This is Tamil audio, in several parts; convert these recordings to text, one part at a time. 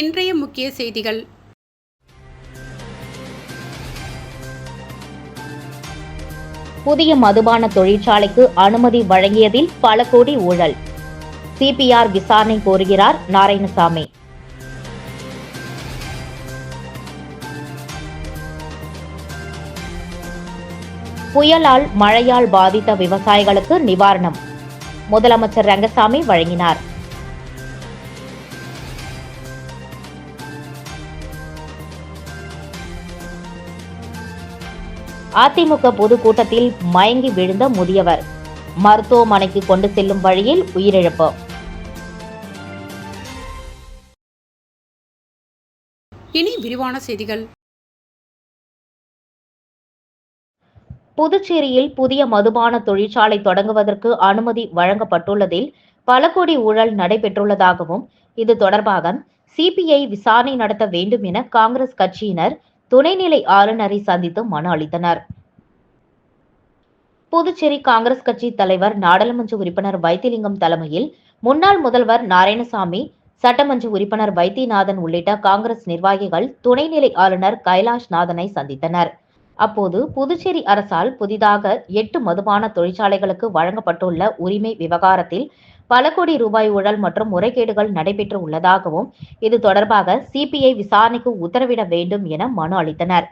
இன்றைய முக்கிய செய்திகள். புதிய மதுபான தொழிற்சாலைக்கு அனுமதி வழங்கியதில் பல கோடி ஊழல். சிபிஆர் விசாரணை கோருகிறார் நாராயணசாமி. புயலால் மழையால் பாதித்த விவசாயிகளுக்கு நிவாரணம். முதலமைச்சர் ரங்கசாமி வழங்கினார். அதிமுக பொதுக்கூட்டத்தில் மயங்கி விழுந்த முதியவர். மருத்துவமனைக்கு கொண்டு செல்லும் வழியில் உயிரிழப்பு. இனி விரிவான செய்திகள். புதுச்சேரியில் புதிய மதுபான தொழிற்சாலை தொடங்குவதற்கு அனுமதி வழங்கப்பட்டுள்ளதில் பல கோடி ஊழல் நடைபெற்றுள்ளதாகவும் இது தொடர்பாக சிபிஐ விசாரணை நடத்த வேண்டும் என காங்கிரஸ் கட்சியினர் துணைநிலை ஆளுநரை சந்தித்து மனு அளித்தனர். புதுச்சேரி காங்கிரஸ் கட்சி தலைவர் நாடாளுமன்ற உறுப்பினர் வைத்திலிங்கம் தலைமையில் முன்னாள் முதல்வர் நாராயணசாமி சட்டமன்ற உறுப்பினர் வைத்தியநாதன் உள்ளிட்ட காங்கிரஸ் நிர்வாகிகள் துணைநிலை ஆளுநர் கைலாஷ் நாதனை சந்தித்தனர். அப்போது புதுச்சேரி அரசால் புதிதாக எட்டு மதுபான தொழிற்சாலைகளுக்கு வழங்கப்பட்டுள்ள உரிமை விவகாரத்தில் பல கோடி ரூபாய் ஊழல் மற்றும் முறைகேடுகள் நடைபெற்று உள்ளதாகவும் இது தொடர்பாக சிபிஐ விசாரணைக்கு உத்தரவிட வேண்டும் என மனு அளித்தனர்.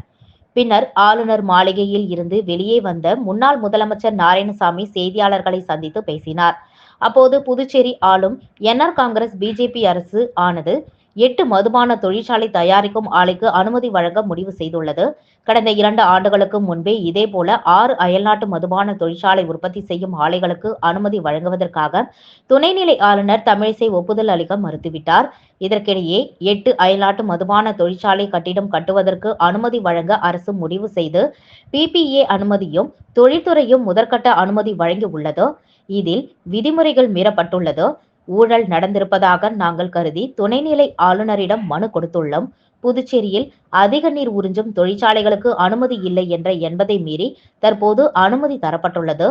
பின்னர் ஆளுநர் மாளிகையில் இருந்து வெளியே வந்த முன்னாள் முதலமைச்சர் நாராயணசாமி செய்தியாளர்களை சந்தித்து பேசினார். அப்போது புதுச்சேரி ஆளும் என்ஆர் காங்கிரஸ் பிஜேபி அரசு ஆனது எட்டு மதுபான தொழிற்சாலை தயாரிக்கும் ஆலைக்கு அனுமதி வழங்க முடிவு செய்துள்ளது. கடந்த இரண்டு ஆண்டுகளுக்கு முன்பே இதேபோல ஆறு அயல்நாட்டு மதுபான தொழிற்சாலை உற்பத்தி செய்யும் ஆலைகளுக்கு அனுமதி வழங்குவதற்காக துணைநிலை ஆளுநர் தமிழிசை ஒப்புதல் அளிக்க மறுத்துவிட்டார். இதற்கிடையே எட்டு அயல்நாட்டு மதுபான தொழிற்சாலை கட்டிடம் கட்டுவதற்கு அனுமதி வழங்க அரசு முடிவு செய்து பிபிஏ அனுமதியும் தொழில்துறையும் முதற்கட்ட அனுமதி வழங்கி உள்ளது இதில் விதிமுறைகள் மீறப்பட்டுள்ளது. ஊழல் நடந்திருப்பதாக நாங்கள் கருதி துணைநிலை ஆளுநரிடம் மனு கொடுத்துள்ளோம். புதுச்சேரியில் அதிக நீர் உறிஞ்சும் தொழிற்சாலைகளுக்கு அனுமதி இல்லை என்ற என்பதை மீறி தற்போது அனுமதி தரப்பட்டுள்ளது.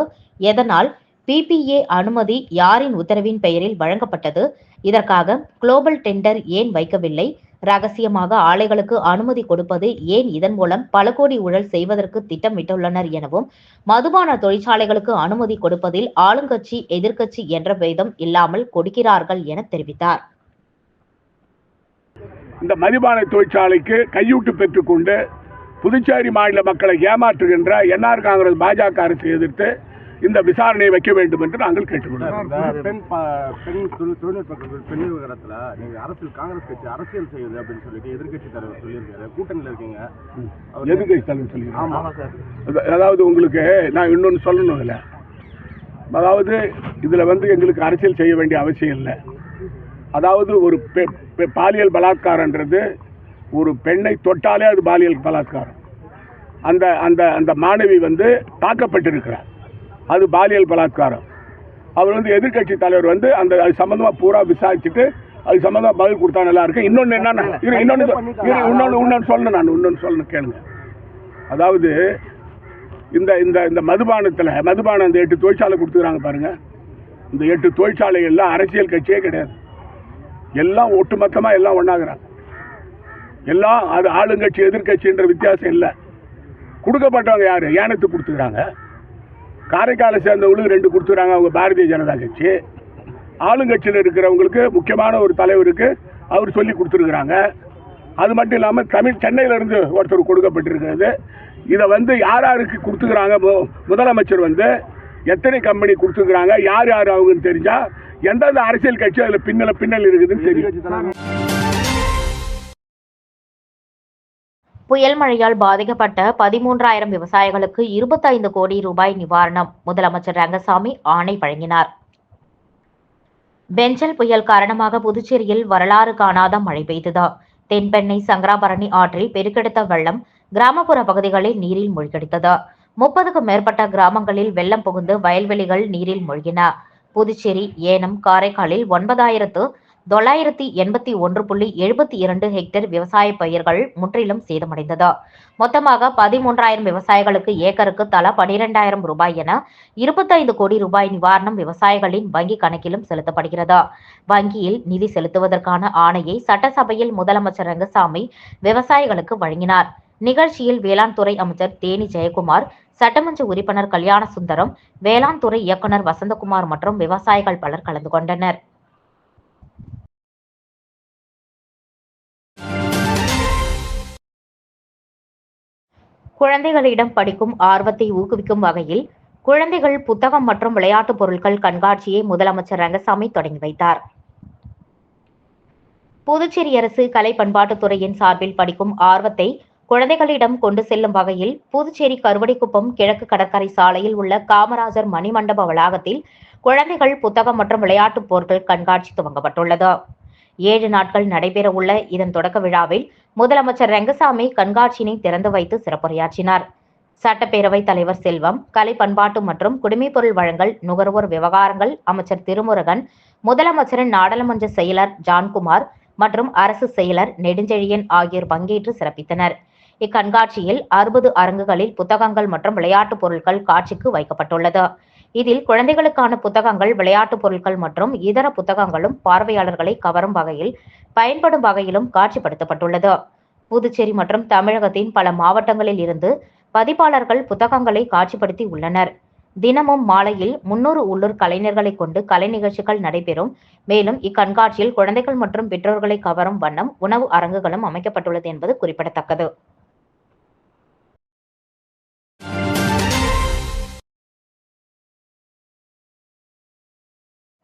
எதனால் பிபிஏ அனுமதி யாரின் உத்தரவின் பெயரில் வழங்கப்பட்டது? இதற்காக குளோபல் டெண்டர் ஏன் வைக்கவில்லை? ரகசியமாக ஆலைகளுக்கு அனுமதி கொடுப்பது ஏன் இதன் மூலம் பல கோடி ஊழல் செய்வதற்கு திட்டமிட்டுள்ளனர் எனவும் மதுபான தொழிற்சாலைகளுக்கு அனுமதி கொடுப்பதில் ஆளுங்கட்சி எதிர்க்கட்சி என்ற பேதம் இல்லாமல் கொடுக்கிறார்கள் என தெரிவித்தார். இந்த மதுபான தொழிற்சாலைக்கு கையூட்டு பெற்றுக்கொண்டு புதுச்சேரி மாநில மக்களை ஏமாற்றுகின்ற என்ஆர் காங்கிரஸ் பாஜக அரசு எதிர்த்து இந்த விசாரணையை வைக்க வேண்டும் என்று நாங்கள் கேட்டுக்கொள்கிறோம். அதாவது உங்களுக்கு நான் இன்னொன்று சொல்லணும் இல்லை அதாவது இதில் வந்து எங்களுக்கு அரசியல் செய்ய வேண்டிய அவசியம் இல்லை. அதாவது ஒரு பாலியல் பலாத்காரன்றது ஒரு பெண்ணை தொட்டாலே அது பாலியல் பலாத்காரம். அந்த அந்த அந்த மாணவி வந்து தாக்கப்பட்டிருக்கிறார். அது பாலியல் பலாத்காரம். அவர் வந்து எதிர்க்கட்சி தலைவர் வந்து அந்த அது சம்மந்தமாக பூரா விசாரிச்சுட்டு அது சம்மந்தமாக பதில் கொடுத்தா நல்லா இருக்கு இன்னொன்று என்னன்னா இன்னொன்று இன்னொன்று இன்னொன்று சொல்லணும் நான் இன்னொன்று சொல்லணும் கேளுங்க. அதாவது இந்த இந்த இந்த மதுபானத்தில் மதுபானம் இந்த எட்டு தொழிற்சாலை கொடுத்துக்கிறாங்க பாருங்க. இந்த எட்டு தொழிற்சாலை எல்லாம் அரசியல் கட்சியே கிடையாது. எல்லாம் ஒட்டுமொத்தமாக எல்லாம் ஒன்றாகிறாங்க எல்லாம் அது ஆளுங்கட்சி எதிர்க்கட்சின்ற வித்தியாசம் இல்லை. கொடுக்கப்பட்டவங்க யார்? ஏனத்துக்கு கொடுத்துக்கிறாங்க. காரைக்காலை சேர்ந்தவங்களுக்கு ரெண்டு கொடுத்துறாங்க அவங்க பாரதிய ஜனதா கட்சி. ஆளுங்கட்சியில் இருக்கிறவங்களுக்கு முக்கியமான ஒரு தலைவருக்கு அவர் சொல்லி கொடுத்துருக்குறாங்க. அது மட்டும் இல்லாமல் தமிழ் சென்னையிலேருந்து ஒருத்தர் கொடுக்கப்பட்டிருக்கிறது. இதை வந்து யார் யாருக்கு கொடுத்துக்கிறாங்க? மு- முதலமைச்சர் வந்து எத்தனை கம்பெனி கொடுத்துருக்குறாங்க யார் யார் அவங்கன்னு தெரிஞ்சால் எந்தெந்த அரசியல் கட்சி அதில் பின்னல பின்னல் இருக்குதுன்னு தெரியும். புயல் மழையால் பாதிக்கப்பட்ட பதிமூன்றாயிரம் விவசாயிகளுக்கு இருபத்தைந்து கோடி ரூபாய் நிவாரணம். முதலமைச்சர் ரங்கசாமி ஆணை வழங்கினார். பெஞ்சல் புயல் காரணமாக புதுச்சேரியில் வரலாறு காணாத மழை பெய்தது? தென்பெண்ணை சங்கராபரணி ஆற்றில் பெருக்கெடுத்த வெள்ளம் கிராமப்புற பகுதிகளில் நீரில் மூழ்கடித்தது? முப்பதுக்கும் மேற்பட்ட கிராமங்களில் வெள்ளம் புகுந்து வயல்வெளிகள் நீரில் மூழ்கின. புதுச்சேரி ஏனம் காரைக்காலில் ஒன்பதாயிரத்து தொள்ளாயிரத்தி எண்பத்தி ஒன்று புள்ளி எழுபத்தி இரண்டு ஹெக்டேர் விவசாய பயிர்கள் முற்றிலும் சேதமடைந்தது. மொத்தமாக பதிமூன்றாயிரம் விவசாயிகளுக்கு ஏக்கருக்கு தலா பனிரெண்டாயிரம் ரூபாய் என இருபத்தைந்து கோடி ரூபாய் நிவாரணம் விவசாயிகளின் வங்கி கணக்கிலும் செலுத்தப்படுகிறது. வங்கியில் நிதி செலுத்துவதற்கான ஆணையை சட்டசபையில் முதலமைச்சர் ரங்கசாமி விவசாயிகளுக்கு வழங்கினார். நிகழ்ச்சியில் வேளாண் துறை அமைச்சர் தேனி ஜெயக்குமார் சட்டமன்ற உறுப்பினர் கல்யாண சுந்தரம் வேளாண் துறை இயக்குனர் வசந்தகுமார் மற்றும் விவசாயிகள் பலர் கலந்து கொண்டனர். குழந்தைகளிடம் படிக்கும் ஆர்வத்தை ஊக்குவிக்கும் வகையில் குழந்தைகள் புத்தகம் மற்றும் விளையாட்டுப் பொருட்கள் கண்காட்சியை முதலமைச்சர் ரங்கசாமி தொடங்கி வைத்தார். புதுச்சேரி அரசு கலை பண்பாட்டுத்துறையின் சார்பில் படிக்கும் ஆர்வத்தை குழந்தைகளிடம் கொண்டு செல்லும் வகையில் புதுச்சேரி கருவடிக்குப்பம் கிழக்கு கடற்கரை சாலையில் உள்ள காமராஜர் மணிமண்டப வளாகத்தில் குழந்தைகள் புத்தகம் மற்றும் விளையாட்டுப் பொருட்கள் கண்காட்சி துவங்கப்பட்டுள்ளது. ஏழு நாட்கள் நடைபெறவுள்ள இதன் தொடக்க விழாவில் முதலமைச்சர் ரங்கசாமி கண்காட்சியினை திறந்து வைத்து சிறப்புரையாற்றினார். சட்டப்பேரவைத் தலைவர் செல்வம் கலை பண்பாட்டு மற்றும் குடிமைப்பொருள் வழங்கல் நுகர்வோர் விவகாரங்கள் அமைச்சர் திருமுருகன் முதலமைச்சரின் நாடாளுமன்ற செயலர் ஜான்குமார் மற்றும் அரசு செயலர் நெடுஞ்செழியன் ஆகியோர் பங்கேற்று சிறப்பித்தனர். இக்கண்காட்சியில் அறுபது அரங்குகளில் புத்தகங்கள் மற்றும் விளையாட்டுப் பொருட்கள் காட்சிக்கு வைக்கப்பட்டுள்ளது. இதில் குழந்தைகளுக்கான புத்தகங்கள் விளையாட்டுப் பொருட்கள் மற்றும் இதர புத்தகங்களும் பார்வையாளர்களை கவரும் வகையில் பயன்படும் வகையிலும் காட்சிப்படுத்தப்பட்டுள்ளது. புதுச்சேரி மற்றும் தமிழகத்தின் பல மாவட்டங்களில் இருந்து பதிப்பாளர்கள் புத்தகங்களை காட்சிப்படுத்தி உள்ளனர். தினமும் மாலையில் முன்னூறு உள்ளூர் கலைஞர்களை கொண்டு கலை நிகழ்ச்சிகள் நடைபெறும். மேலும் இக்கண்காட்சியில் குழந்தைகள் மற்றும் பெற்றோர்களை கவரும் வண்ணம் உணவு அரங்குகளும் அமைக்கப்பட்டுள்ளது என்பது குறிப்பிடத்தக்கது.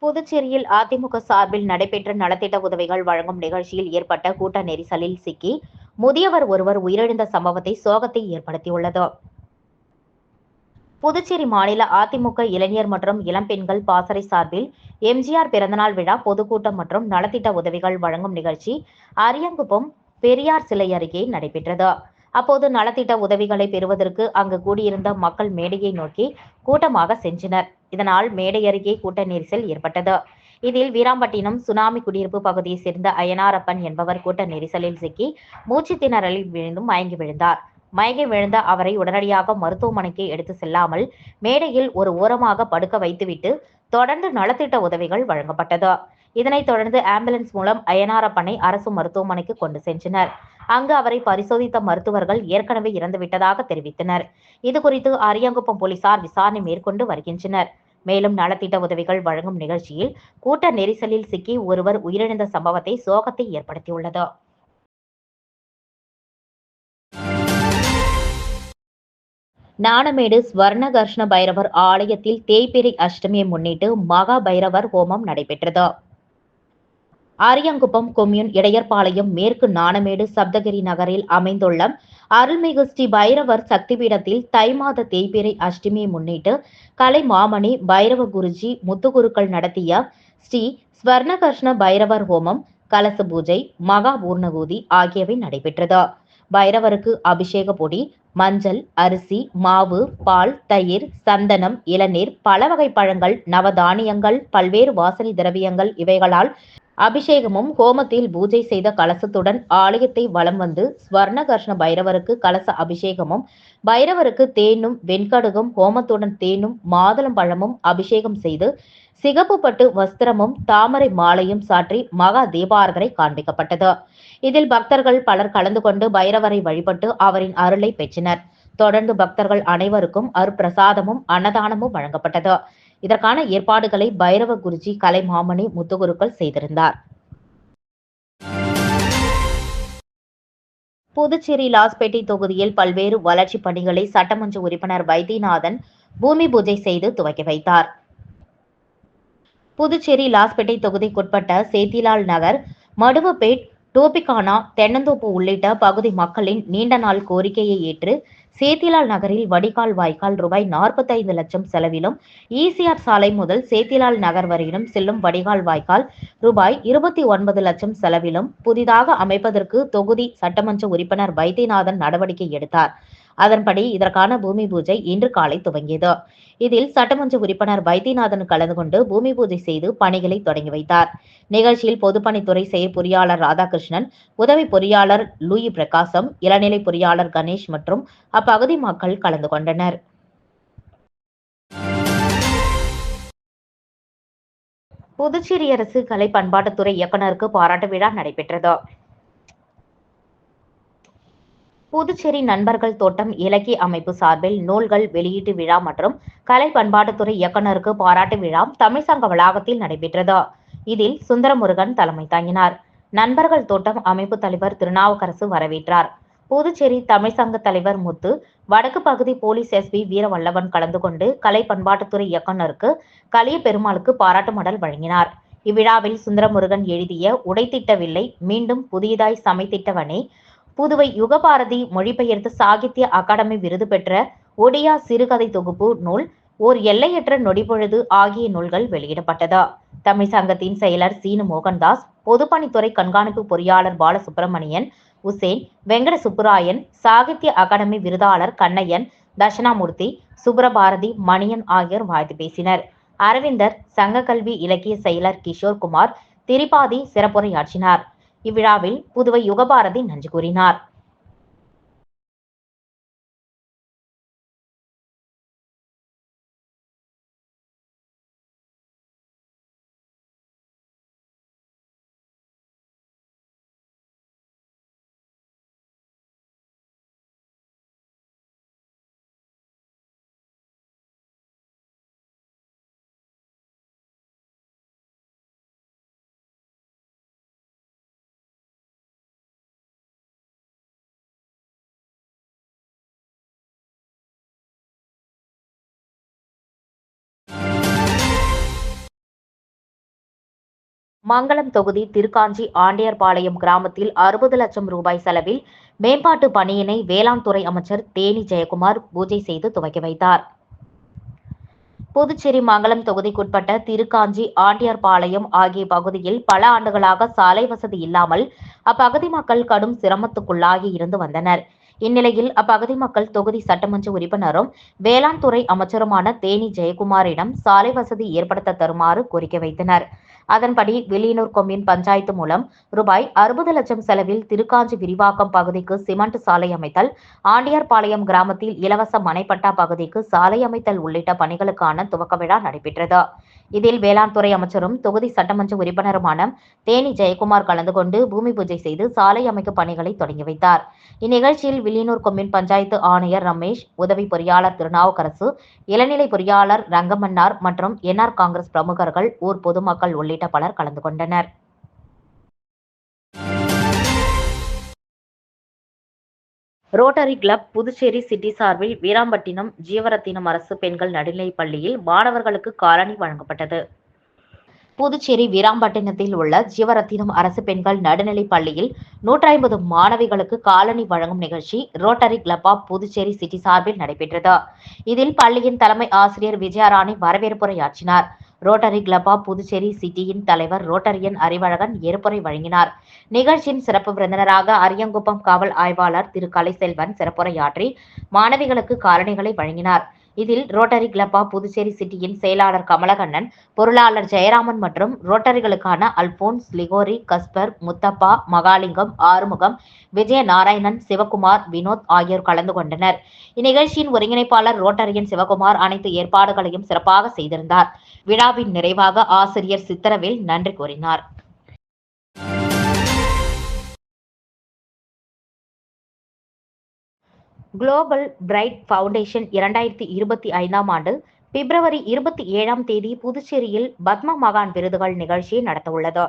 புதுச்சேரியில் அதிமுக சார்பில் நடைபெற்ற நலத்திட்ட உதவிகள் வழங்கும் நிகழ்ச்சியில் ஏற்பட்ட கூட்ட நெரிசலில் சிக்கி முதியவர் ஒருவர் உயிரிழந்த சம்பவத்தை சோகத்தை ஏற்படுத்தியுள்ளது. புதுச்சேரி மாநில அதிமுக இளைஞர் மற்றும் இளம்பெண்கள் பாசறை சார்பில் எம்ஜிஆர் பிறந்தநாள் விழா பொதுக்கூட்டம் மற்றும் நலத்திட்ட உதவிகள் வழங்கும் நிகழ்ச்சி அரியங்குப்பம் பெரியார் சிலை அருகே நடைபெற்றது. அப்போது நலத்திட்ட உதவிகளை பெறுவதற்கு அங்கு கூடியிருந்த மக்கள் மேடையை நோக்கி கூட்டமாக சென்றனர். இதனால் மேடை அருகே கூட்ட நெரிசல் ஏற்பட்டது. இதில் வீராம்பட்டினம் சுனாமி குடியிருப்பு பகுதியை சேர்ந்த அயனாரப்பன் என்பவர் கூட்ட நெரிசலில் சிக்கி மூச்சு திணறலில் விழுந்து மயங்கி விழுந்தார். மயங்கி விழுந்த அவரை உடனடியாக மருத்துவமனைக்கு எடுத்து செல்லாமல் மேடையில் ஒரு ஓரமாக படுக்க வைத்துவிட்டு தொடர்ந்து நலத்திட்ட உதவிகள் வழங்கப்பட்டது. இதனைத் தொடர்ந்து ஆம்புலன்ஸ் மூலம் அயனாரப்பனை அரசு மருத்துவமனைக்கு கொண்டு சென்றனர். அங்கு அவரை பரிசோதித்த மருத்துவர்கள் ஏற்கனவே இறந்துவிட்டதாக தெரிவித்தனர். இதுகுறித்து அரியாங்குப்பம் போலீசார் விசாரணை மேற்கொண்டு வருகின்றனர். மேலும் நலத்திட்ட உதவிகள் வழங்கும் நிகழ்ச்சியில் கூட்ட நெரிசலில் சிக்கி ஒருவர் உயிரிழந்த சம்பவத்தை சோகத்தை ஏற்படுத்தியுள்ளது. நாணமேடு ஸ்வர்ணகர்ஷ்ண பைரவர் ஆலயத்தில் தேய்பிரை அஷ்டமியை முன்னிட்டு மகா பைரவர் ஹோமம் நடைபெற்றது. அரியங்குப்பம் கொம்யூன் இடையர்பாளையம் மேற்கு நாணமேடு சப்தகிரி நகரில் அமைந்துள்ள அருள்மிகு ஸ்ரீ பைரவர் சக்தி பீடத்தில் தை மாத தேய்பிறை அஷ்டமியை முன்னிட்டு கலை மாமணி பைரவ குருஜி முத்துகுருக்கள் நடத்திய ஸ்ரீ ஸ்வர்ணகர்ஷ்ண பைரவர் ஹோமம் கலச பூஜை மகா பூர்ணகூதி ஆகியவை நடைபெற்றது. பைரவருக்கு அபிஷேக பொடி மஞ்சள் அரிசி மாவு பால் தயிர் சந்தனம் இளநீர் பல வகை பழங்கள் நவதானியங்கள் பல்வேறு வாசனை திரவியங்கள் இவைகளால் அபிஷேகமும் ஹோமத்தில் பூஜை செய்த கலசத்துடன் ஆலயத்தை வலம் வந்து ஸ்வர்ணகர்ஷ்ண பைரவருக்கு கலச அபிஷேகமும் பைரவருக்கு தேனும் வெண்கடுகும் ஹோமத்துடன் தேனும் மாதுளம் பழமும் அபிஷேகம் செய்து சிகப்பு பட்டு வஸ்திரமும் தாமரை மாலையும் சாற்றி மகா தீபாரதனை காண்பிக்கப்பட்டது. இதில் பக்தர்கள் பலர் கலந்து கொண்டு பைரவரை வழிபட்டு அவரின் அருளை பெற்றனர். தொடர்ந்து பக்தர்கள் அனைவருக்கும் அருப்பிரசாதமும் அன்னதானமும் வழங்கப்பட்டது. இதற்கான ஏற்பாடுகளை பைரவ குருஜி கலைமாமணி முத்துகுருக்கள் செய்திருந்தார். புதுச்சேரி லாஸ்பேட்டை தொகுதியில் பல்வேறு வளர்ச்சிப் பணிகளை சட்டமன்ற உறுப்பினர் வைத்தியநாதன் பூமி பூஜை செய்து துவக்கி வைத்தார். புதுச்சேரி லாஸ்பேட்டை தொகுதிக்குட்பட்ட சேத்திலால் நகர் மடுவப்பேட் டோபிகானா தென்னந்தோப்பு உள்ளிட்ட பகுதி மக்களின் நீண்ட நாள் கோரிக்கையை ஏற்று சேத்திலால் நகரில் வடிகால் வாய்க்கால் ரூபாய் நாற்பத்தைந்து லட்சம் செலவிலும் ஈசிஆர் சாலை முதல் சேத்திலால் நகர் வரையிலும் செல்லும் வடிகால் வாய்க்கால் ரூபாய் இருபத்தி ஒன்பது லட்சம் செலவிலும் புதிதாக அமைப்பதற்கு தொகுதி சட்டமன்ற உறுப்பினர் வைத்தியநாதன் நடவடிக்கை எடுத்தார். அதன்படி இதற்கான பூமி பூஜை இன்று காலை துவங்கியது. இதில் சட்டமன்ற உறுப்பினர் வைத்தியநாதன் கலந்து கொண்டு பூமி பூஜை செய்து பணிகளை தொடங்கி வைத்தார். நிகழ்ச்சியில் பொதுப்பணித்துறை செயற்பொறியாளர் ராதாகிருஷ்ணன் உதவி பொறியாளர் லூயி பிரகாசம் இளநிலை பொறியாளர் கணேஷ் மற்றும் அப்பகுதி மக்கள் கலந்து கொண்டனர். புதுச்சேரி அரசு கலை பண்பாட்டுத்துறை இயக்குநருக்கு பாராட்டு விழா நடைபெற்றது. புதுச்சேரி நண்பர்கள் தோட்டம் இலக்கிய அமைப்பு சார்பில் நூல்கள் வெளியீட்டு விழா மற்றும் கலை பண்பாட்டுத்துறை இயக்குநருக்கு பாராட்டு விழா தமிழ் சங்க வளாகத்தில் நடைபெற்றது. இதில் சுந்தரமுருகன் தலைமை தாங்கினார். நண்பர்கள் தோட்டம் அமைப்பு தலைவர் திருநாவுக்கரசு வரவேற்றார். புதுச்சேரி தமிழ் சங்க தலைவர் முத்து வடக்கு பகுதி போலீஸ் எஸ்பி வீரவல்லவன் கலந்து கொண்டு கலை பண்பாட்டுத்துறை இயக்குநருக்கு கலிய பெருமாளுக்கு பாராட்டு மடல் வழங்கினார். இவ்விழாவில் சுந்தரமுருகன் எழுதிய உடைத்திட்டவில்லை மீண்டும் புதியதாய் சமைத்திட்டவனே புதுவை யுகபாரதி மொழிபெயர்த்து சாகித்ய அகாடமி விருது பெற்ற ஒடியா சிறுகதை தொகுப்பு நூல் ஓர் எல்லையற்ற நொடிபொழுது ஆகிய நூல்கள் வெளியிடப்பட்டது. தமிழ் சங்கத்தின் செயலர் சீனு மோகன்தாஸ் பொதுப்பணித்துறை கண்காணிப்பு பொறியாளர் பாலசுப்பிரமணியன் உசேன் வெங்கட சுப்புராயன் சாகித்ய அகாடமி விருதாளர் கண்ணையன் தட்சிணாமூர்த்தி சுப்ரபாரதி மணியன் ஆகியோர் வாழ்த்து பேசினர். அரவிந்தர் சங்க கல்வி இலக்கிய செயலர் கிஷோர் குமார் திரிபாதி சிறப்புரையாற்றினார். இவ்விழாவில் புதுவை யுகபாரதி நன்றி கூறினார். மங்களம் தொகுதி திருக்காஞ்சி ஆண்டியர்பாளையம் கிராமத்தில் அறுபது லட்சம் ரூபாய் செலவில் மேம்பாட்டு பணியினை வேளாண் துறை அமைச்சர் தேனி ஜெயக்குமார் பூஜை செய்து துவக்கி வைத்தார். புதுச்சேரி மங்களம் தொகுதிக்குட்பட்ட திருக்காஞ்சி ஆண்டியார்பாளையம் ஆகிய பகுதியில் பல ஆண்டுகளாக சாலை வசதி இல்லாமல் அப்பகுதி மக்கள் கடும் சிரமத்துக்குள்ளாகி இருந்து வந்தனர். இந்நிலையில் அப்பகுதி மக்கள் தொகுதி சட்டமன்ற உறுப்பினரும் வேளாண் துறை அமைச்சருமான தேனி ஜெயக்குமாரிடம் சாலை வசதி ஏற்படுத்த தருமாறு கோரிக்கை வைத்தனர். அதன்படி வில்லியனூர் கொம்யூன் பஞ்சாயத்து மூலம் ரூபாய் அறுபது லட்சம் செலவில் திருக்காஞ்சி விரிவாக்கம் பகுதிக்கு சிமெண்ட் சாலை அமைத்தல் ஆண்டியார்பாளையம் கிராமத்தில் இலவச மனைப்பட்டா பகுதிக்கு சாலை அமைத்தல் உள்ளிட்ட பணிகளுக்கான துவக்க விழா நடைபெற்றது. இதில் வேளாண் துறை அமைச்சரும் தொகுதி சட்டமன்ற உறுப்பினருமான தேனி ஜெயக்குமார் கலந்து கொண்டு பூமி பூஜை செய்து சாலை அமைக்கும் பணிகளை தொடங்கி வைத்தார். இந்நிகழ்ச்சியில் வில்லியனூர் கொம்யூன் பஞ்சாயத்து ஆணையர் ரமேஷ் உதவி பொறியாளர் திருநாவுக்கரசு இளநிலை பொறியாளர் ரங்கமன்னார் மற்றும் என்ஆர் காங்கிரஸ் பிரமுகர்கள் ஊர் பொதுமக்கள் உள்ளிட்ட பலர் கலந்து கொண்டனர். ரோட்டரி கிளப் புதுச்சேரி சிட்டி சார்பில் வீராம்பட்டினம் ஜீவரத்தினம் அரசு பெண்கள் நடுநிலைப் பள்ளியில் மாணவர்களுக்கு காலணி வழங்கப்பட்டது. புதுச்சேரி வீராம்பட்டினத்தில் உள்ள ஜீவரத்தினம் அரசு பெண்கள் நடுநிலைப் பள்ளியில் நூற்றி ஐம்பது மாணவிகளுக்கு காலணி வழங்கும் நிகழ்ச்சி Rotary club of Puducherry city சார்பில் நடைபெற்றது. இதில் பள்ளியின் தலைமை ஆசிரியர் விஜயராணி வரவேற்புரையாற்றினார். ரோட்டரி கிளப் ஆஃப் புதுச்சேரி சிட்டியின் தலைவர் ரோட்டரியன் அறிவழகன் ஏற்புரை வழங்கினார். நிகழ்ச்சியின் சிறப்பு விருந்தினராக அரியங்குப்பம் காவல் ஆய்வாளர் திரு கலைசெல்வன் சிறப்புரையாற்றி மாணவிகளுக்கு காலணிகளை வழங்கினார். இதில் ரோட்டரி கிளப் ஆஃப் புதுச்சேரி சிட்டியின் செயலாளர் கமலகண்ணன் பொருளாளர் ஜெயராமன் மற்றும் ரோட்டரிகளுக்கான அல்போன்ஸ் லிகோரி கஸ்பர் முத்தப்பா மகாலிங்கம் ஆறுமுகம் விஜய நாராயணன் சிவகுமார் வினோத் ஆகியோர் கலந்து கொண்டனர். இந்நிகழ்ச்சியின் ஒருங்கிணைப்பாளர் ரோட்டரியின் சிவகுமார் அனைத்து ஏற்பாடுகளையும் சிறப்பாக செய்திருந்தார். விழாவின் நிறைவாக ஆசிரியர் சித்திரவேல் நன்றி கூறினார். குளோபல் பிரைட் ஃபவுண்டேஷன் இரண்டாயிரத்தி இருபத்தி ஐந்தாம் ஆண்டு பிப்ரவரி இருபத்தி ஏழாம் தேதி புதுச்சேரியில் பத்ம மகான் விருதுகள் நிகழ்ச்சியை நடத்தவுள்ளது.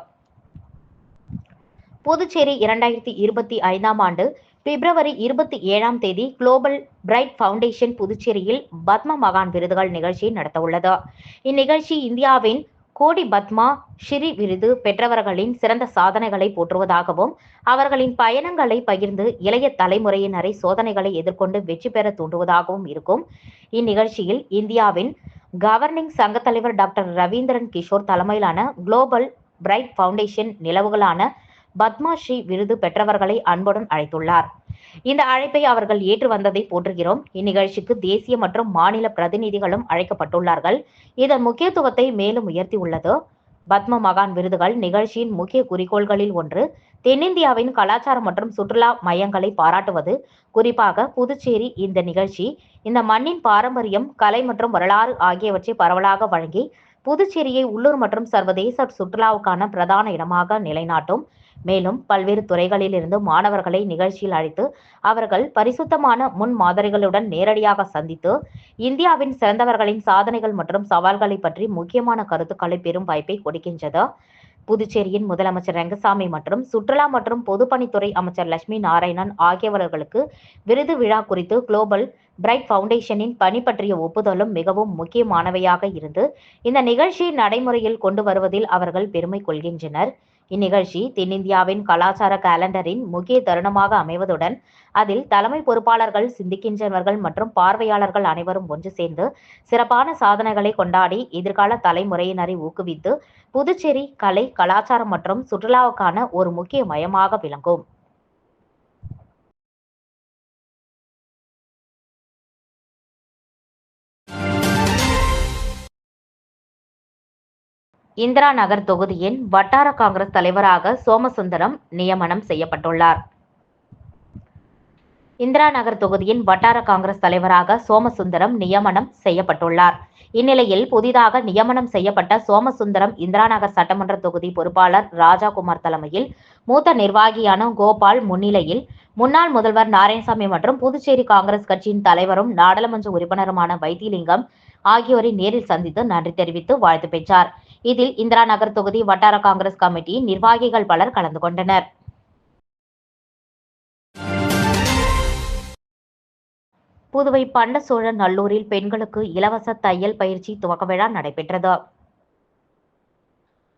புதுச்சேரி இரண்டாயிரத்தி இருபத்தி ஐந்தாம் ஆண்டு பிப்ரவரி இருபத்தி ஏழாம் தேதி குளோபல் பிரைட் ஃபவுண்டேஷன் புதுச்சேரியில் பத்ம மகான் விருதுகள் நிகழ்ச்சியை நடத்தவுள்ளது. இந்நிகழ்ச்சி இந்தியாவின் கோடி பத்மா ஸ்ரீ விருது பெற்றவர்களின் சிறந்த சாதனைகளை போற்றுவதாகவும் அவர்களின் பயணங்களை பகிர்ந்து இளைய தலைமுறையினரை சோதனைகளை எதிர்கொண்டு வெற்றி பெற தூண்டுவதாகவும் இருக்கும். இந்நிகழ்ச்சியில் இந்தியாவின் கவர்னிங் சங்க தலைவர் டாக்டர் ரவீந்திரன் கிஷோர் தலைமையிலான குளோபல் பிரைட் ஃபவுண்டேஷன் நிலவுகளான பத்மஸ்ரீ விருது பெற்றவர்களை அன்புடன் அழைத்துள்ளார். இந்த அழைப்பை அவர்கள் ஏற்று வந்ததை போற்றுகிறோம். இந்நிகழ்ச்சிக்கு தேசிய மற்றும் மாநில பிரதிநிதிகளும் அழைக்கப்பட்டுள்ளார்கள். இதன் முக்கியத்துவத்தை மேலும் உயர்த்தியுள்ளது பத்ம மகான் விருதுகள் நிகழ்ச்சியின் முக்கிய குறிக்கோள்களில் ஒன்று தென்னிந்தியாவின் கலாச்சாரம் மற்றும் சுற்றுலா மையங்களை பாராட்டுவது. குறிப்பாக புதுச்சேரி இந்த நிகழ்ச்சி இந்த மண்ணின் பாரம்பரியம் கலை மற்றும் வரலாறு ஆகியவற்றை பரவலாக வழங்கி புதுச்சேரியை உள்ளூர் மற்றும் சர்வதேச சுற்றுலாவுக்கான பிரதான இடமாக நிலைநாட்டும். மேலும் பல்வேறு துறைகளிலிருந்து மாணவர்களை நிகழ்ச்சியில் அழைத்து அவர்கள் பரிசுத்தமான முன் மாதிரிகளுடன் நேரடியாக சந்தித்து இந்தியாவின் சிறந்தவர்களின் சாதனைகள் மற்றும் சவால்களை பற்றி முக்கியமான கருத்துக்களை பெறும் வாய்ப்பை கொடுக்கின்றது. புதுச்சேரியின் முதலமைச்சர் ரங்கசாமி மற்றும் சுற்றுலா மற்றும் பொதுப்பணித்துறை அமைச்சர் லட்சுமி நாராயணன் ஆகியவர்களுக்கு விருது விழா குறித்து குளோபல் பிரைட் ஃபவுண்டேஷனின் பணி பற்றிய ஒப்புதலும் மிகவும் முக்கியமானவையாக இருந்து இந்த நிகழ்ச்சியை நடைமுறையில் கொண்டு வருவதில் அவர்கள் பெருமை கொள்கின்றனர். இந்நிகழ்ச்சி தென்னிந்தியாவின் கலாச்சார காலண்டரின் முக்கிய தருணமாக அமைவதுடன் அதில் தலைமை பொறுப்பாளர்கள் சிந்திக்கின்றவர்கள் மற்றும் பார்வையாளர்கள் அனைவரும் ஒன்று சேர்ந்து சிறப்பான சாதனைகளை கொண்டாடி எதிர்கால தலைமுறையினரை ஊக்குவித்து புதுச்சேரி கலை கலாச்சாரம் மற்றும் சுற்றுலாவுக்கான ஒரு முக்கிய மையமாக விளங்கும். இந்திரா நகர் தொகுதியின் வட்டார காங்கிரஸ் தலைவராக சோமசுந்தரம் நியமனம் செய்யப்பட்டுள்ளார். இந்திரா நகர் தொகுதியின் வட்டார காங்கிரஸ் தலைவராக சோமசுந்தரம் நியமனம் செய்யப்பட்டுள்ளார். இந்நிலையில் புதிதாக நியமனம் செய்யப்பட்ட சோமசுந்தரம் இந்திரா நகர் சட்டமன்ற தொகுதி பொறுப்பாளர் ராஜாகுமார் தலைமையில் மூத்த நிர்வாகியான கோபால் முன்னிலையில் முன்னாள் முதல்வர் நாராயணசாமி மற்றும் புதுச்சேரி காங்கிரஸ் கட்சியின் தலைவரும் நாடாளுமன்ற உறுப்பினருமான வைத்திலிங்கம் ஆகியோரை நேரில் சந்தித்து நன்றி தெரிவித்து வாழ்த்து பெற்றார். இதில் இந்திரா நகர் தொகுதி வட்டார காங்கிரஸ் கமிட்டியின் நிர்வாகிகள் பலர் கலந்து கொண்டனர். புதுவை பண்டசோழ நல்லூரில் பெண்களுக்கு இலவச தையல் பயிற்சி துவக்க விழா நடைபெற்றது.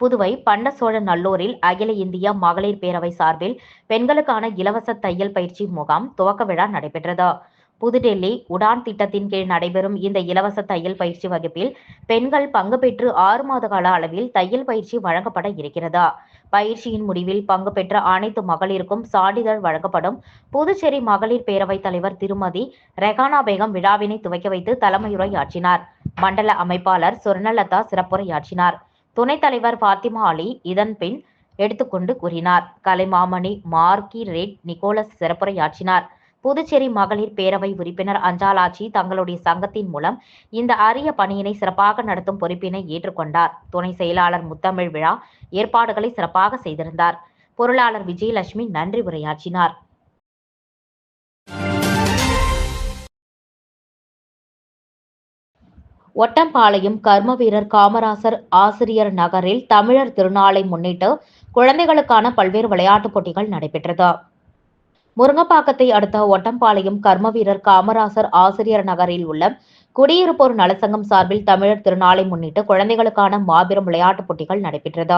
புதுவை பண்டசோழ நல்லூரில் அகில இந்திய மகளிர் பேரவை சார்பில் பெண்களுக்கான இலவச தையல் பயிற்சி முகாம் துவக்க விழா நடைபெற்றது. புதுடெல்லி உடான் திட்டத்தின் கீழ் நடைபெறும் இந்த இலவச தையல் பயிற்சி வகுப்பில் பெண்கள் பங்கு பெற்று ஆறு மாத கால அளவில் தையல் பயிற்சி வழங்கப்பட இருக்கிறதா? பயிற்சியின் முடிவில் பங்கு பெற்ற அனைத்து மகளிருக்கும் சான்றிதழ் வழங்கப்படும். புதுச்சேரி மகளிர் பேரவைத் தலைவர் திருமதி ரெகானா பேகம் விழாவினை துவக்கி வைத்து தலைமையுரையாற்றினார். மண்டல அமைப்பாளர் சொர்ணலதா சிறப்புரையாற்றினார். துணைத் தலைவர் பாத்திமா அலி இதன் பின் எடுத்துக்கொண்டு கூறினார். கலைமாமணி மார்கி ரெட் நிக்கோலஸ் சிறப்புரையாற்றினார். புதுச்சேரி மகளிர் பேரவை உறுப்பினர் அஞ்சாலாட்சி தங்களுடைய சங்கத்தின் மூலம் இந்த அரிய பணியினை சிறப்பாக நடத்தும் பொறுப்பினை ஏற்றுக்கொண்டார். துணை செயலாளர் முத்தமிழ் விழா ஏற்பாடுகளை சிறப்பாக செய்திருந்தார். பொருளாளர் விஜயலட்சுமி நன்றி உரையாற்றினார். ஒட்டம்பாளையம் கர்ம வீரர் காமராசர் ஆசிரியர் நகரில் தமிழர் திருநாளை முன்னிட்டு குழந்தைகளுக்கான பல்வேறு விளையாட்டுப் போட்டிகள் நடைபெற்றது. முருங்கப்பாக்கத்தை அடுத்த ஒட்டம்பாளையம் கர்மவீரர் காமராசர் ஆசிரியர் நகரில் உள்ள குடியிருப்போர் நலசங்கம் சார்பில் தமிழர் திருநாளை முன்னிட்டு குழந்தைகளுக்கான மாபெரும் விளையாட்டுப் போட்டிகள் நடைபெற்றது.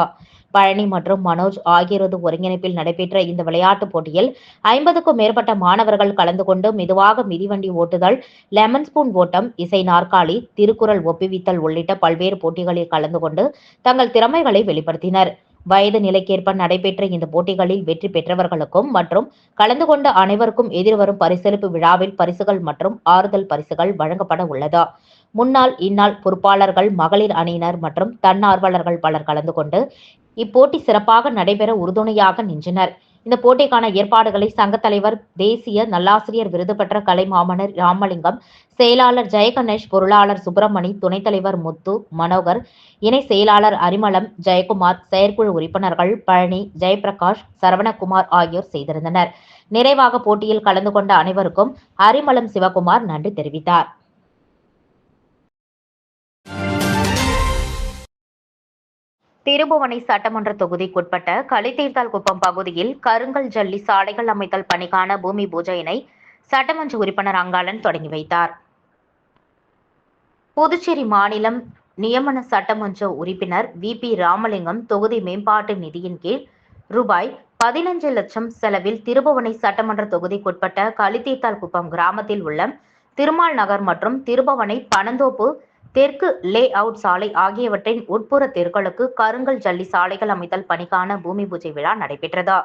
பழனி மற்றும் மனோஜ் ஆகியோரது ஒருங்கிணைப்பில் நடைபெற்ற இந்த விளையாட்டுப் போட்டியில் ஐம்பதுக்கும் மேற்பட்ட மாணவர்கள் கலந்து கொண்டு மெதுவாக மிதிவண்டி ஓட்டுதல் லெமன் ஸ்பூன் ஓட்டம் இசை நாற்காலி திருக்குறள் ஒப்புவித்தல் உள்ளிட்ட பல்வேறு போட்டிகளில் கலந்து கொண்டு தங்கள் திறமைகளை வெளிப்படுத்தினர். வயது நிலைக்கேற்ப நடைபெற்ற இந்த போட்டிகளில் வெற்றி பெற்றவர்களுக்கும் மற்றும் கலந்து கொண்ட அனைவருக்கும் எதிர்வரும் பரிசளிப்பு விழாவில் பரிசுகள் மற்றும் ஆறுதல் பரிசுகள் வழங்கப்பட உள்ளது. முன்னாள் இந்நாள் பொறுப்பாளர்கள் மகளிர் அணியினர் மற்றும் தன்னார்வலர்கள் பலர் கலந்து கொண்டு இப்போட்டி சிறப்பாக நடைபெற உறுதுணையாக நின்றனர். இந்த போட்டிக்கான ஏற்பாடுகளை சங்க தலைவர் தேசிய நல்லாசிரியர் விருது பெற்ற கலை மாமனர் ராமலிங்கம் செயலாளர் ஜெயகணேஷ் பொருளாளர் சுப்பிரமணி துணைத் தலைவர் முத்து மனோகர் இணை செயலாளர் அரிமளம் ஜெயக்குமார் செயற்குழு உறுப்பினர்கள் பழனி ஜெயபிரகாஷ் சரவணகுமார் ஆகியோர் செய்திருந்தனர். நிறைவாக போட்டியில் கலந்து கொண்ட அனைவருக்கும் அரிமளம் சிவகுமார் நன்றி தெரிவித்தார். திருபுவனை சட்டமன்ற தொகுதிக்குட்பட்ட களித்தீர்த்தால் குப்பம் பகுதியில் கருங்கல் ஜல்லி சாலைகள் அமைத்தல் பணிக்கான பூமி பூஜையினை சட்டமன்ற உறுப்பினர் அங்காளன் தொடங்கி வைத்தார். புதுச்சேரி மாநிலம் நியமன சட்டமன்ற உறுப்பினர் வி. பி. ராமலிங்கம் தொகுதி மேம்பாட்டு நிதியின் கீழ் ரூபாய் பதினஞ்சு லட்சம் செலவில் திருபுவனை சட்டமன்ற தொகுதிக்குட்பட்ட களித்தீர்த்தால் குப்பம் கிராமத்தில் உள்ள திருமால் நகர் மற்றும் திருபுவனை பனந்தோப்பு தெற்கு லே அவுட் சாலை ஆகியவற்றின் உட்புற தெருக்களுக்கு கருங்கல் ஜல்லி சாலைகள் அமைத்தல் பணிக்கான பூமி பூஜை விழா நடைபெற்றது.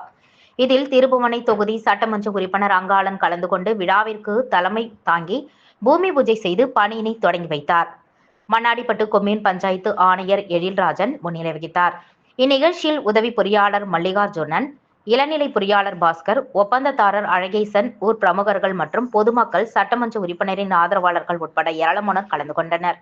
இதில் திருபுவனை தொகுதி சட்டமன்ற உறுப்பினர் அங்காளன் கலந்து கொண்டு விழாவிற்கு தலைமை தாங்கி பூமி பூஜை செய்து பணியினை தொடங்கி வைத்தார். மண்ணாடிப்பட்டு கொம்யூன் பஞ்சாயத்து ஆணையர் எழில்ராஜன் முன்னிலை வகித்தார். இந்நிகழ்ச்சியில் உதவி பொறியாளர் மல்லிகார்ஜுனன் இளநிலை பொறியாளர் பாஸ்கர் ஒப்பந்ததாரர் அழகேசன் ஊர் பிரமுகர்கள் மற்றும் பொதுமக்கள் சட்டமன்ற உறுப்பினரின் ஆதரவாளர்கள் உட்பட ஏராளமானோர் கலந்து கொண்டனர்.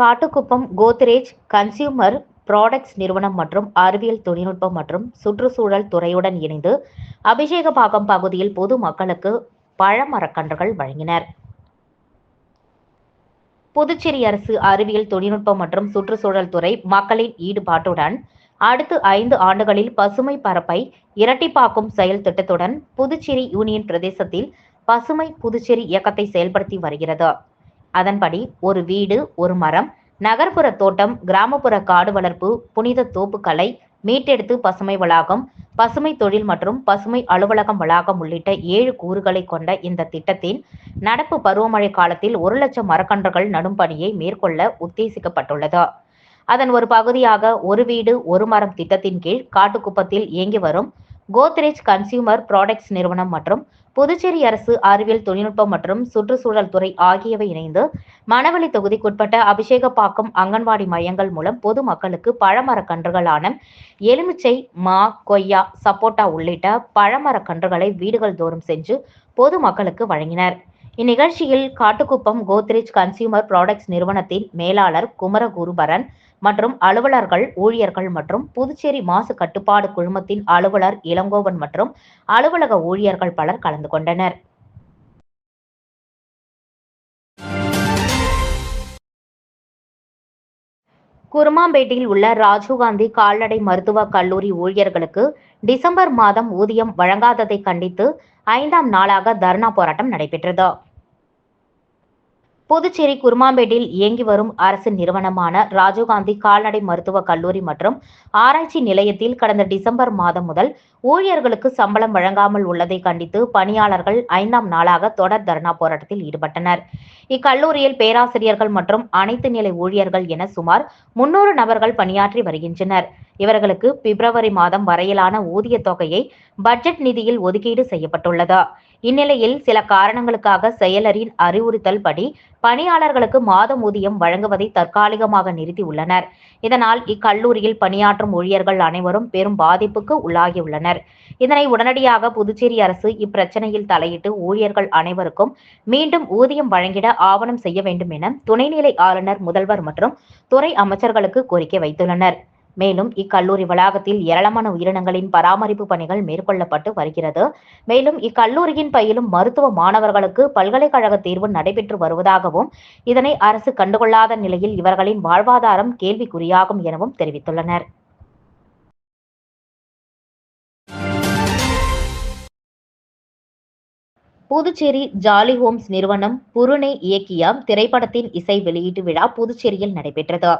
காட்டுக்குப்பம் கோத்ரேஜ் கன்சியூமர் ப்ராடக்ட்ஸ் நிறுவனம் மற்றும் அறிவியல் தொழில்நுட்பம் மற்றும் சுற்றுச்சூழல் துறையுடன் இணைந்து அபிஷேகபாகம் பகுதியில் பொது மக்களுக்கு பழமரக்கன்றுகள் வழங்கினர். புதுச்சேரி அரசு அறிவியல் தொழில்நுட்பம் மற்றும் சுற்றுச்சூழல் துறை மக்களின் ஈடுபாட்டுடன் அடுத்து ஐந்து ஆண்டுகளில் பசுமை பரப்பை இரட்டிப்பாக்கும் செயல் திட்டத்துடன் புதுச்சேரி யூனியன் பிரதேசத்தில் பசுமை புதுச்சேரி இயக்கத்தை செயல்படுத்தி வருகிறது. அதன்படி ஒரு வீடு ஒரு மரம் நகர்ப்புற தோட்டம் கிராமப்புற காடு வளர்ப்பு புனித தோப்புக்கலை மீட்டெடுத்து பசுமை வளாகம் பசுமை தொழில் மற்றும் பசுமை அலுவலகம் வளாகம் உள்ளிட்ட ஏழு கூறுகளை கொண்ட இந்த திட்டத்தின் நடப்பு பருவமழை காலத்தில் ஒரு லட்சம் மரக்கன்றுகள் நடும் பணியை மேற்கொள்ள உத்தேசிக்கப்பட்டுள்ளது. அதன் ஒரு பகுதியாக ஒரு வீடு ஒரு மரம் திட்டத்தின் கீழ் காட்டுக்குப்பத்தில் இயங்கி வரும் கோத்ரேஜ் கன்சியூமர் ப்ராடக்ட்ஸ் நிறுவனம் மற்றும் புதுச்சேரி அரசு அறிவியல் தொழில்நுட்பம் மற்றும் சுற்றுச்சூழல் துறை ஆகியவை இணைந்து மணவெளி தொகுதிக்குட்பட்ட அபிஷேகப்பாக்கம் அங்கன்வாடி மையங்கள் மூலம் பொதுமக்களுக்கு பழமரக் கன்றுகளான எலுமிச்சை மா கொய்யா சப்போட்டா உள்ளிட்ட பழமரக் கன்றுகளை வீடுகள் தோறும் சென்று பொது மக்களுக்கு வழங்கினர். இந்நிகழ்ச்சியில் காட்டுக்குப்பம் கோத்ரேஜ் கன்சியூமர் ப்ராடக்ட்ஸ் நிறுவனத்தின் மேலாளர் குமரகுருபரன் மற்றும் அலுவலர்கள் ஊழியர்கள் மற்றும் புதுச்சேரி மாசு கட்டுப்பாடு குழுமத்தின் அலுவலர் இளங்கோவன் மற்றும் அலுவலக ஊழியர்கள் பலர் கலந்து கொண்டனர். குருமாம்பேட்டையில் உள்ள ராஜீவ்காந்தி கால்நடை மருத்துவக் கல்லூரி ஊழியர்களுக்கு டிசம்பர் மாதம் ஊதியம் வழங்காததை கண்டித்து ஐந்தாம் நாளாக தர்ணா போராட்டம் நடைபெற்றது. புதுச்சேரி குருமாம்பேட்டில் இயங்கி வரும் அரசு நிறுவனமான ராஜீவ்காந்தி கால்நடை மருத்துவக் கல்லூரி மற்றும் ஆராய்ச்சி நிலையத்தில் கடந்த டிசம்பர் மாதம் முதல் ஊழியர்களுக்கு சம்பளம் வழங்காமல் உள்ளதை கண்டித்து பணியாளர்கள் ஐந்தாம் நாளாக தொடர் தர்ணா போராட்டத்தில் ஈடுபட்டனர். இக்கல்லூரியில் பேராசிரியர்கள் மற்றும் அனைத்து நிலை ஊழியர்கள் என சுமார் முன்னூறு நபர்கள் பணியாற்றி வருகின்றனர். இவர்களுக்கு பிப்ரவரி மாதம் வரையிலான ஊதிய தொகையை பட்ஜெட் நிதியில் ஒதுக்கீடு செய்யப்பட்டுள்ளது. இந்நிலையில் சில காரணங்களுக்காக செயலரின் அறிவுறுத்தல் படி பணியாளர்களுக்கு மாதம் ஊதியம் வழங்குவதை தற்காலிகமாக நிறுத்தியுள்ளனர். இதனால் இக்கல்லூரியில் பணியாற்றும் ஊழியர்கள் அனைவரும் பெரும் பாதிப்புக்கு உள்ளாகியுள்ளனர். இதனை உடனடியாக புதுச்சேரி அரசு இப்பிரச்சனையில் தலையிட்டு ஊழியர்கள் அனைவருக்கும் மீண்டும் ஊதியம் வழங்கிட ஆவணம் செய்ய வேண்டும் என துணைநிலை ஆளுநர் முதல்வர் மற்றும் துறை அமைச்சர்களுக்கு கோரிக்கை வைத்துள்ளனர். மேலும் இக்கல்லூரி வளாகத்தில் ஏராளமான உயிரினங்களின் பராமரிப்பு பணிகள் மேற்கொள்ளப்பட்டு வருகிறது. மேலும் இக்கல்லூரியின் பயிலும் மருத்துவ மாணவர்களுக்கு பல்கலைக்கழக தேர்வு நடைபெற்று வருவதாகவும் இதனை அரசு கண்டுகொள்ளாத நிலையில் இவர்களின் வாழ்வாதாரம் கேள்விக்குறியாகும் எனவும் தெரிவித்துள்ளனர். புதுச்சேரி ஜாலி ஹோம்ஸ் நிறுவனம் புருணை இயக்கிய திரைப்படத்தின் இசை வெளியீட்டு விழா புதுச்சேரியில் நடைபெற்றது.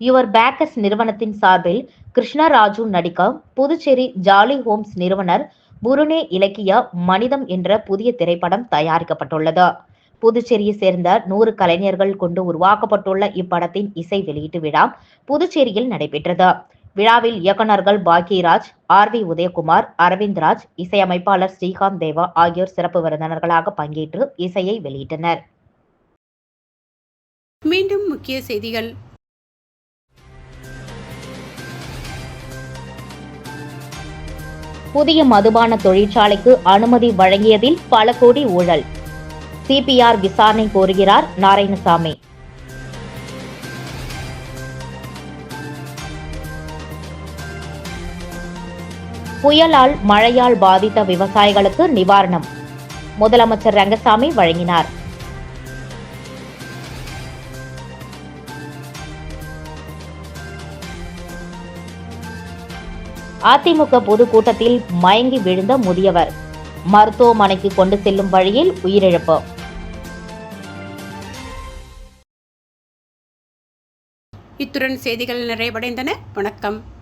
யுவர் பேக்கர்ஸ் நிறுவனத்தின் சார்பில் கிருஷ்ணராஜு நடிக்க புதுச்சேரி ஜாலி ஹோம்ஸ் நிறுவனர் புருனே இலக்கிய மனிதம் என்ற புதிய திரைப்படம் தயாரிக்கப்பட்டுள்ளது. புதுச்சேரியை சேர்ந்த நூறு கலைஞர்கள் கொண்டு உருவாக்கப்பட்டுள்ள இப்படத்தின் இசை வெளியீட்டு விழா புதுச்சேரியில் நடைபெற்றது. விழாவில் இயக்குநர்கள் பாக்யராஜ் ஆர் வி உதயகுமார் அரவிந்த்ராஜ் இசையமைப்பாளர் ஸ்ரீகாந்த் தேவா ஆகியோர் சிறப்பு விருந்தினர்களாக பங்கேற்று இசையை வெளியிட்டனர். மீண்டும் முக்கிய செய்திகள். புதிய மதுபான தொழிற்சாலைக்கு அனுமதி வழங்கியதில் பல கோடி ஊழல். சிபிஆர் விசாரணை கோருகிறார் நாராயணசாமி. புயலால் மழையால் பாதித்த விவசாயிகளுக்கு நிவாரணம். முதலமைச்சர் ரங்கசாமி வழங்கினார். அதிமுக பொதுக்கூட்டத்தில் மயங்கி விழுந்த முதியவர். மருத்துவமனைக்கு கொண்டு செல்லும் வழியில் உயிரிழப்பு. இத்துடன் செய்திகள் நிறைவடைந்தன. வணக்கம்.